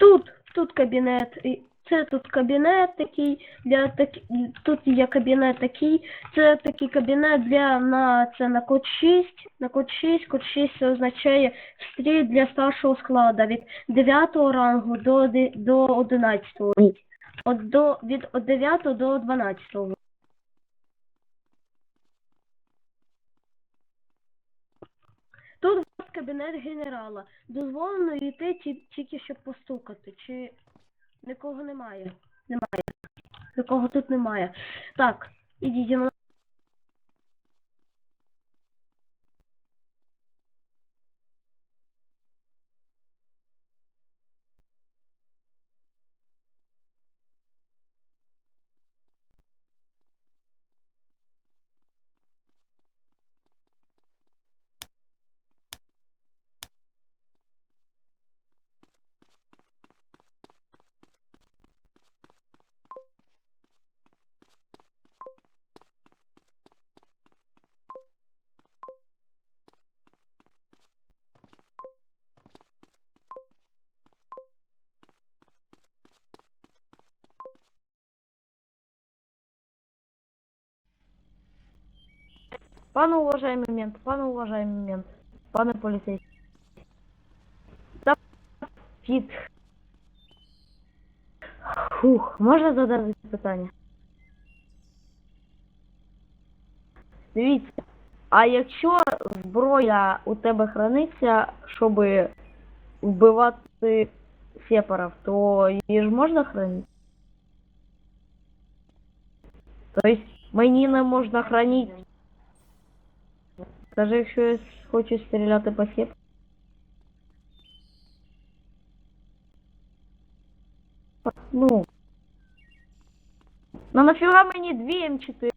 Тут, тут кабінет. Це тут кабінет такий, для так... тут є кабінет такий, це такий кабінет для на це на код 6, на код 6, код 6 це означає стрій для старшого складу від 9 рангу до, до 11. От до, від от 9 до 12. Кабінет генерала. Дозволено йти ті- тільки щоб постукати. Чи нікого немає? Немає. Нікого тут немає. Так, ідіть Пане уважаемый мент, пане уважаемый мент, пане поліцейський. Та під. Фух, можна задати питання? Дивіться, а якщо зброя у тебе храниться, щоб вбивати сепарів, то її ж можна хранити? Тобто мені не можна хранити Даже якщо я хочу стріляти по сіп. Ну. Ну нафіга мені дві М4?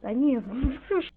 Та ні, ну що ж